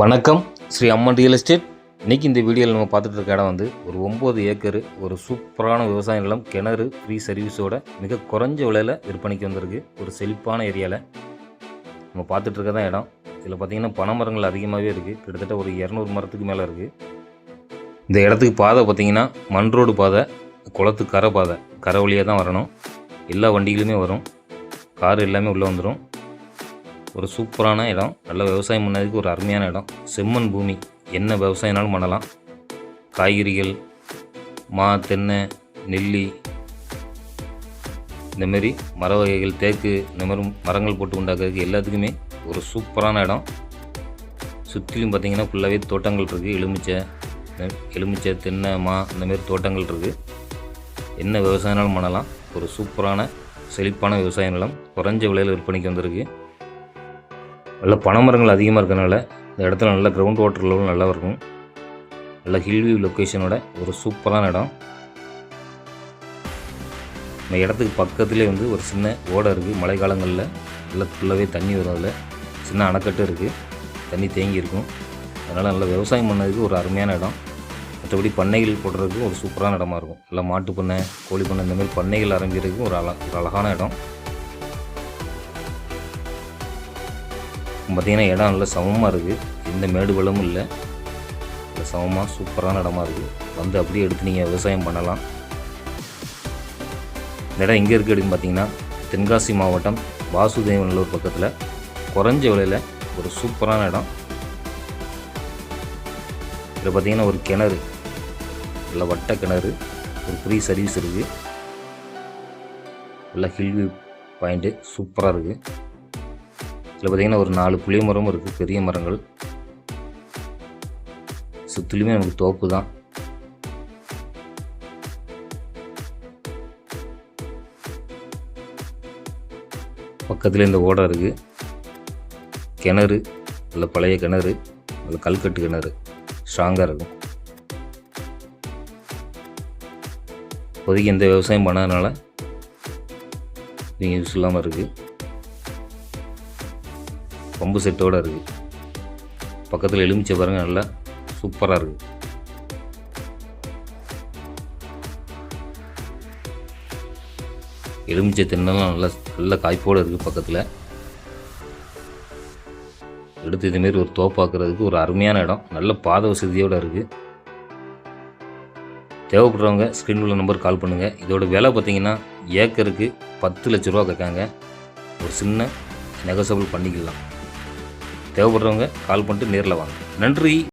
வணக்கம். ஸ்ரீ அம்மன் real estate இன்றைக்கி இந்த வீடியோவில் நம்ம பார்த்துட்டு இருக்க இடம் வந்து ஒரு ஒம்பது ஏக்கர் ஒரு சூப்பரான விவசாய நிலம் கிணறு ஃப்ரீ சர்வீஸோட மிக குறைஞ்ச விலையில் விற்பனைக்கு வந்திருக்கு. ஒரு செழிப்பான ஏரியாவில் நம்ம பார்த்துட்டு இருக்க தான் இடம். இதில் பார்த்தீங்கன்னா பனைமரங்கள் அதிகமாகவே இருக்குது கிட்டத்தட்ட ஒரு இரநூறு மரத்துக்கு மேலே இருக்குது இந்த இடத்துக்கு பாதை பார்த்திங்கன்னா மண் ரோடு பாதை குளத்து கரை பாதை. கரை வழியாக தான் வரணும். எல்லா வண்டிகளுமே வரும். கார் எல்லாமே உள்ளே வந்துடும் ஒரு சூப்பரான இடம். நல்ல விவசாயம் பண்ணதுக்கு ஒரு அருமையான இடம். செம்மண் பூமி. என்ன விவசாயம்னாலும் பண்ணலாம். காய்கறிகள் மா தென்னை நெல்லி இந்தமாரி மர வகைகள் தேக்கு இந்த மாதிரி மரங்கள் போட்டு உண்டாக்குறதுக்கு எல்லாத்துக்குமே ஒரு சூப்பரான இடம். சுற்றிலும் பார்த்தீங்கன்னா ஃபுல்லாகவே தோட்டங்கள் இருக்குது எலுமிச்சை எலுமிச்சை தென்னை மா இந்தமாரி தோட்டங்கள் இருக்குது என்ன விவசாயம்னாலும் பண்ணலாம். ஒரு சூப்பரான செழிப்பான விவசாய நிலம். குறைஞ்ச விலையில் விற்பனைக்கு வந்திருக்கு. நல்ல பனைமரங்கள் அதிகமாக இருக்கனால இந்த இடத்துல நல்ல கிரவுண்ட் வாட்டர் லெவல் நல்லா இருக்கும். நல்ல ஹில்வியூ லொக்கேஷனோட ஒரு சூப்பரான இடம். இந்த இடத்துக்கு பக்கத்துலேயே வந்து ஒரு சின்ன ஓடை இருக்குது மழை காலங்களில் நல்லா ஃபுல்லாகவே தண்ணி வரும் அதில். சின்ன அணைக்கட்டு இருக்குது தண்ணி தேங்கி இருக்கும். அதனால் நல்லா விவசாயம் பண்ணதுக்கு ஒரு அருமையான இடம். மற்றபடி பண்ணைகள் போடுறதுக்கு ஒரு சூப்பரான இடமா இருக்கும். நல்லா மாட்டு பண்ணை கோழி பண்ணை இந்தமாதிரி பண்ணைகள் ஆரம்பிக்கிறதுக்கு ஒரு அழ ஒரு அழகான இடம். பார்த்திங்கன்னா இடம் நல்லா சமமாக இருக்குது எந்த மேடு பள்ளமும் இல்லை சமமாக சூப்பரான இடமா இருக்குது வந்து அப்படியே எடுத்து நீங்கள் விவசாயம் பண்ணலாம். இந்த இடம் எங்கே இருக்குது அப்படின்னு பார்த்தீங்கன்னா தென்காசி மாவட்டம் வாசுதேவநல்லூர் பக்கத்தில். குறைஞ்ச விலையில் ஒரு சூப்பரான இடம். இதில் பார்த்தீங்கன்னா ஒரு கிணறு. நல்ல வட்ட கிணறு. ஒரு ஃப்ரீ சர்வீஸ் இருக்குது நல்ல ஹில் வியூ பாயிண்ட்டு சூப்பராக இருக்குது இதில் பார்த்திங்கன்னா ஒரு நாலு புளிய மரமும் இருக்குது பெரிய மரங்கள். சுற்றிலுமே நமக்கு தோப்பு தான். பக்கத்தில் இந்த ஓடை இருக்குது கிணறு நல்ல பழைய கிணறு நல்ல கல்கட்டு கிணறு. ஸ்ட்ராங்காக இருக்கும். இப்போதைக்கு எந்த விவசாயம் பண்ணாதனால நீங்கள் யூஸ் இல்லாமல் இருக்குது பம்பு செட்டோட இருக்குது பக்கத்தில் எலுமிச்சை பாருங்க நல்லா சூப்பராக இருக்குது எலுமிச்சை தென்னெல்லாம் நல்லா நல்ல காய்ப்போடு இருக்குது பக்கத்தில். எடுத்து இதுமாரி ஒரு தோப்பாக்குறதுக்கு ஒரு அருமையான இடம். நல்ல பாத வசதியோடு இருக்குது தேவைப்படுறவங்க ஸ்க்ரீன் உள்ள நம்பர் கால் பண்ணுங்கள் இதோட விலை பார்த்திங்கன்னா ஏக்கருக்கு பத்து லட்ச ரூபா கேட்காங்க. ஒரு சின்ன நெகசபிள் பண்ணிக்கலாம். தேவைப்படுறவங்க கால் பண்ணிட்டு நேரில் வாங்க. நன்றி.